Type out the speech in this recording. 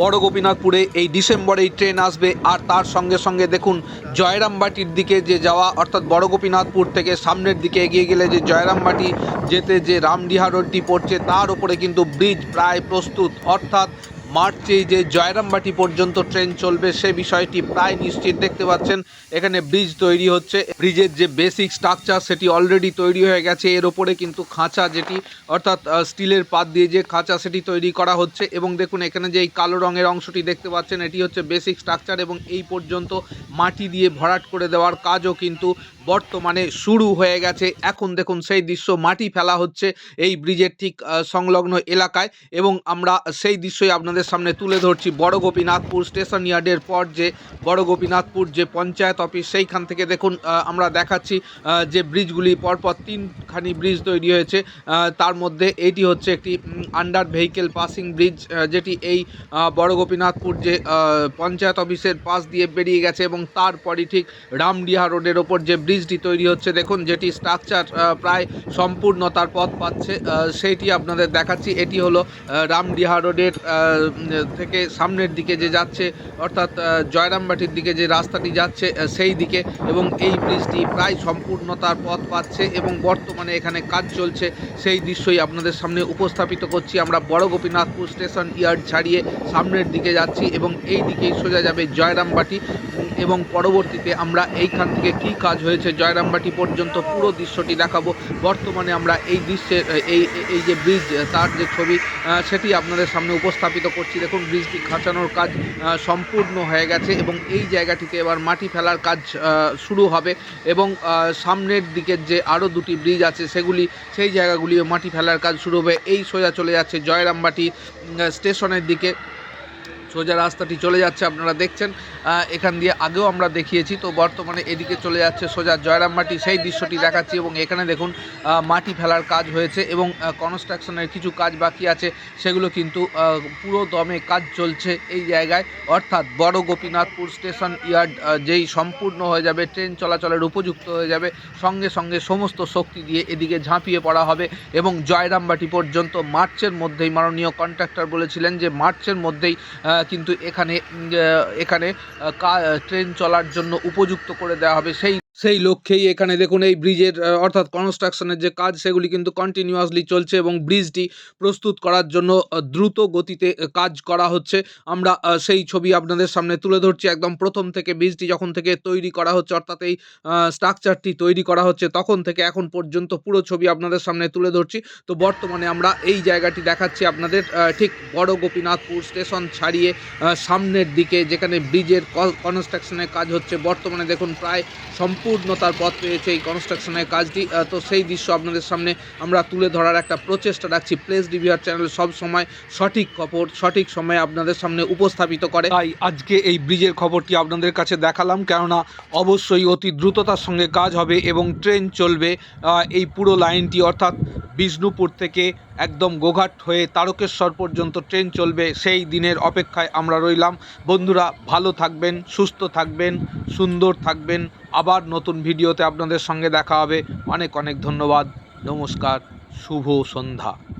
বড় গোপীনাথপুরে এই ডিসেম্বরেই ট্রেন আসবে আর তার সঙ্গে সঙ্গে দেখুন জয়রামবাটির দিকে যে যাওয়া, অর্থাৎ বড় গোপীনাথপুর থেকে সামনের দিকে এগিয়ে গেলে যে জয়রামবাটি যেতে যে রামডিহা রোডটি পড়ছে, তার উপরে কিন্তু ব্রিজ প্রায় প্রস্তুত। অর্থাৎ মার্চে যে জয়রামবাটি পর্যন্ত ট্রেন চলবে, সে বিষয়টি প্রায় নিশ্চিত দেখতে পাচ্ছেন। এখানে ব্রিজ তৈরি হচ্ছে। ব্রিজের যে বেসিক স্ট্রাকচার সেটি অলরেডি তৈরি হয়ে গেছে। এর ওপরে কিন্তু খাঁচা যেটি, অর্থাৎ স্টিলের পাত দিয়ে যে খাঁচা, সেটি তৈরি করা হচ্ছে। এবং দেখুন, এখানে যে এই কালো রঙের অংশটি দেখতে পাচ্ছেন, এটি হচ্ছে বেসিক স্ট্রাকচার এবং এই পর্যন্ত মাটি দিয়ে ভরাট করে দেওয়ার কাজও কিন্তু বর্তমানে শুরু হয়ে গেছে। এখন দেখুন, সেই দৃশ্য মাটি ফেলা হচ্ছে এই ব্রিজের ঠিক সংলগ্ন এলাকায় এবং আমরা সেই দৃশ্যই আপনাদের সামনে তুলে ধরছি বড় গোপীনাথপুর স্টেশন ইয়ার্ডের পর যে বড় গোপীনাথপুর যে পঞ্চায়েত অফিস, সেইখান থেকে দেখুন আমরা দেখাচ্ছি যে ব্রিজগুলি পরপর তিনখানি ব্রিজ তৈরি হয়েছে। তার মধ্যে এটি হচ্ছে একটি আন্ডার ভেহিকেল পাসিং ব্রিজ যেটি এই বড় গোপীনাথপুর যে পঞ্চায়েত অফিসের পাশ দিয়ে বেরিয়ে গেছে এবং তারপরই ঠিক রামডিহা রোডের ওপর যে ব্রিজটি তৈরি হচ্ছে। দেখুন, যেটি স্ট্রাকচার প্রায় সম্পূর্ণতার পথ পাচ্ছে সেইটি আপনাদের দেখাচ্ছি। এটি হলো রামডিহা রোডের থেকে সামনের দিকে যে যাচ্ছে, অর্থাৎ জয়রামবাটির দিকে যে রাস্তাটি যাচ্ছে সেই দিকে এবং এই ব্রিজটি প্রায় সম্পূর্ণতার পথ পাচ্ছে এবং বর্তমানে এখানে কাজ চলছে। সেই দৃশ্যই আপনাদের সামনে উপস্থাপিত করছি। আমরা বড় গোপীনাথপুর স্টেশন ইয়ার্ড ছাড়িয়ে সামনের দিকে যাচ্ছি এবং এই দিকেই সোজা যাবে জয়রামবাটি। এবং পরবর্তীতে আমরা এইখান থেকে কি কাজ হয়েছে জয়রামবাটি পর্যন্ত পুরো দৃশ্যটি দেখাবো। বর্তমানে আমরা এই দৃশ্যের, এই এই যে ব্রিজ তার যে ছবি সেটি আপনাদের সামনে উপস্থাপিত করছি। দেখুন ব্রিজটি খাঁচানোর কাজ সম্পূর্ণ হয়ে গেছে এবং এই জায়গাটিতে এবার মাটি ফেলার কাজ শুরু হবে এবং সামনের দিকের যে আরও দুটি ব্রিজ আছে, সেগুলি, সেই জায়গাগুলিও মাটি ফেলার কাজ শুরু হবে। এই সোজা চলে যাচ্ছে জয়রামবাটি স্টেশনের দিকে। সোজা রাস্তাটি চলে যাচ্ছে, আপনারা দেখছেন। এখান দিয়ে আগেও আমরা দেখিয়েছি, তো বর্তমানে এদিকে চলে যাচ্ছে সোজা জয়রামবাটি সেই দৃশ্যটি দেখাচ্ছি এবং এখানে দেখুন মাটি ফেলার কাজ হয়েছে এবং কনস্ট্রাকশনের কিছু কাজ বাকি আছে, সেগুলো কিন্তু পুরো দমে কাজ চলছে এই জায়গায়। অর্থাৎ বড় গোপীনাথপুর স্টেশন ইয়ার্ড যেই সম্পূর্ণ হয়ে যাবে, ট্রেন চলাচলের উপযুক্ত হয়ে যাবে, সঙ্গে সঙ্গে সমস্ত শক্তি দিয়ে এদিকে ঝাঁপিয়ে পড়া হবে এবং জয়রামবাটি পর্যন্ত মার্চের মধ্যেই মাননীয় কন্ট্রাক্টর বলেছিলেন যে মার্চের মধ্যেই কিন্তু এখানে এখানে কা- ট্রেন চলার জন্য উপযুক্ত করে দেওয়া হবে। সেই সেই লক্ষ্যেই এখানে দেখুন এই ব্রিজের অর্থাৎ কনস্ট্রাকশনের যে কাজ, সেগুলি কিন্তু কন্টিনিউয়াসলি চলছে এবং ব্রিজটি প্রস্তুত করার জন্য দ্রুত গতিতে কাজ করা হচ্ছে। আমরা সেই ছবি আপনাদের সামনে তুলে ধরছি। একদম প্রথম থেকে ব্রিজটি যখন থেকে তৈরি করা হচ্ছে, অর্থাৎ এই স্ট্রাকচারটি তৈরি করা হচ্ছে, তখন থেকে এখন পর্যন্ত পুরো ছবি আপনাদের সামনে তুলে ধরছি। তো বর্তমানে আমরা এই জায়গাটি দেখাচ্ছি আপনাদের ঠিক বড় গোপীনাথপুর স্টেশন ছাড়িয়ে সামনের দিকে যেখানে ব্রিজের কনস্ট্রাকশনের কাজ হচ্ছে। বর্তমানে দেখুন প্রায় সম্পূর্ণতার পথ পেয়েছে এই কনস্ট্রাকশনের কাজটি। তো সেই দৃশ্য আপনাদের সামনে আমরা তুলে ধরার একটা প্রচেষ্টা রাখছি। প্লেস ডিভিআর চ্যানেল সব সময় সঠিক খবর, সঠিক সময়ে আপনাদের সামনে উপস্থাপিত করে। তাই আজকে এই ব্রিজের খবরটি আপনাদের কাছে দেখালাম, কেননা অবশ্যই অতি দ্রুততার সঙ্গে কাজ হবে এবং ট্রেন চলবে এই পুরো লাইনটি অর্থাৎ বিষ্ণুপুর থেকে একদম গোঘাট হয়ে তারকেশ্বর পর্যন্ত ট্রেন চলবে সেই দিনের অপেক্ষায় আমরা রইলাম। বন্ধুরা, ভালো থাকবেন, সুস্থ থাকবেন, সুন্দর থাকবেন। আবার নতুন ভিডিওতে আপনাদের সঙ্গে দেখা হবে। অনেক অনেক ধন্যবাদ। নমস্কার, শুভ সন্ধ্যা।